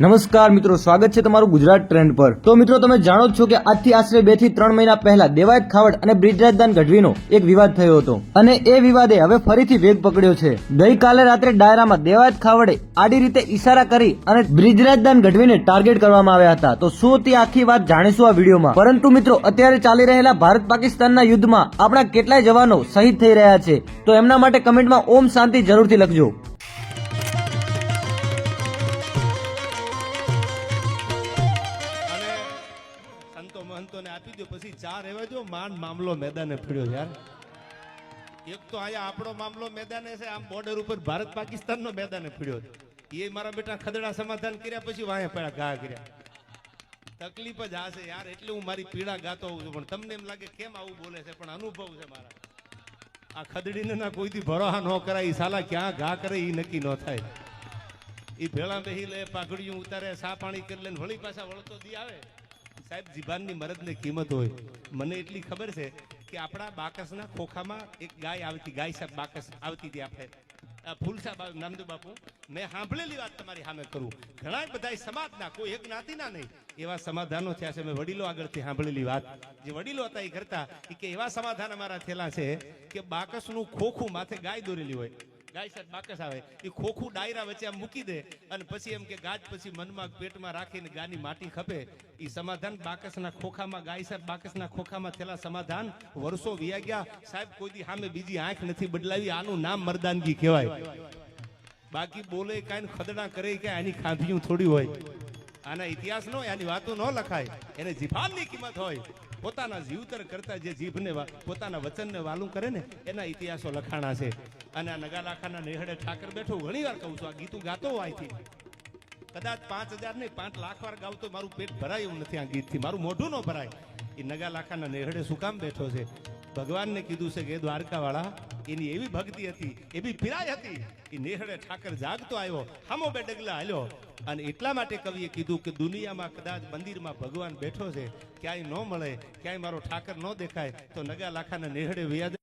નમસ્કાર મિત્રો, સ્વાગત છે તમારું ગુજરાત ટ્રેન્ડ પર. તો મિત્રો, તમે જાણો છો કે આજથી આશરે બેથી ત્રણ મહિના પહેલા દેવાયત ખાવડ અને બ્રિજરાજદાન ગઢવીનો એક વિવાદ થયો હતો. અને એ વિવાદે હવે ફરીથી વેગ પકડ્યો છે. ગઈકાલે રાત્રે ડાયરામાં દેવાયત ખાવડે આડી રીતે ઈશારા કરી અને બ્રિજરાજદાન ગઢવીને ટાર્ગેટ કરવામાં આવ્યા હતા. તો શું તે આખી વાત જાણીશું આ વિડીયોમાં? પરંતુ મિત્રો, અત્યારે ચાલી રહેલા ભારત પાકિસ્તાનના યુદ્ધમાં આપણા કેટલાય જવાનો શહીદ થઈ રહ્યા છે. તો એમના માટે કમેન્ટમાં ઓમ શાંતિ જરૂરથી લખજો. મહંતોને આપી દો પછી ચાર રહેવા જો માંડ મામલો મેદાને ફર્યો યાર. એક તો અહીંયા આપણો મામલો મેદાને છે, આમ બોર્ડર ઉપર ભારત પાકિસ્તાનનો મેદાને ફર્યો એ મારા બેટા ખદડા સમાધાન કર્યા, પછી વાયા પડ્યા ઘા કર્યા. તકલીફ જ આ યાર, એટલે હું મારી પીડા ગાતો હોઉં છું. પણ તમને એમ લાગે કેમ આવું બોલે છે, પણ અનુભવ છે મારા. આ ખદડીને ના કોઈથી ભરોહા ન કરાય સાલા ક્યાં ઘા કરે એ નક્કી ન થાય. એ ભેળા બેહી લે, પાઘડીયું ઉતારે સા પાણી કરી લે વળી પાછા વળતો દી આવે. સાહેબ, જીભાનની મરદની કિંમત હોય. મને એટલી ખબર છે કે આપણા બાકસના ખોખામાં એક ગાય આવતી, ગાય સાહેબ બાકસ આવતી હતી આપણે. ફૂલસા બા નામદેવ બાપુ. મેં સાંભળેલી વાત તમારી સામે કરું. ઘણા બધા સમાજના, કોઈ એક જ્ઞાતિના નહીં. એવા સમાધાનો થયા છે. મેં વડીલો આગળથી સાંભળેલી વાત. જે વડીલો હતા એ કરતા કે એવા સમાધાન અમારા થયેલા છે કે બાકસનું ખોખું માથે ગાય દોરેલી હોય. સાહેબ બાકસ આવે. એ ખોખું ડાયરા વચ્ચે આમ મૂકી દે અને પછી એમ કે ગાજ પછી મનમાં પેટમાં રાખીને ગાની માટી ખપે. એ સમાધાન બાકસના ખોખામાં ગાય સાહેબ બાકસના ખોખામાં થયેલા સમાધાન વર્ષો વિયા ગયા. સાહેબ, કોઈ દી સામે બીજી આંખ નથી બદલાવી. આનું નામ મરદાનગી કહેવાય. બાકી બોલે કાંઈ ખદડા કરે કે આની ખાંભીયું થોડી હોય. આના ઇતિહાસ નો આની વાતો ન લખાય. એને જીભાનની કિંમત હોય. પોતાના જીવતર કરતા જે જીભને પોતાના વચનને વાલું કરે ને, એના ઇતિહાસો લખાણા છે. અને આ નગાલાખાના નેહડે ઠાકર બેઠો ઘણી વાર કહું છું, આ ગીતું ગાતો હોય કદાચ પાંચ હજાર નહીં, પાંચ લાખ વાર ગાવ તો મારું પેટ ભરાય એવું નથી આ ગીતથી. મારું મોઢું ન ભરાય. એ નગાલાખાના નેહડે શું કામ બેઠો છે? ભગવાનને કીધું છે કે દ્વારકાવાળા, એની એવી ભક્તિ હતી, એવી પીરાય હતી એ નેહડે ઠાકર જાગતો આવ્યો, હામો બે ડગલા હાલ્યો. અને એટલા માટે કવિએ કીધું કે દુનિયામાં કદાચ મંદિરમાં ભગવાન બેઠો છે, ક્યાંય ન મળે, ક્યાંય મારો ઠાકર ન દેખાય, તો નગા લાખાના નેહડે વ્યાજ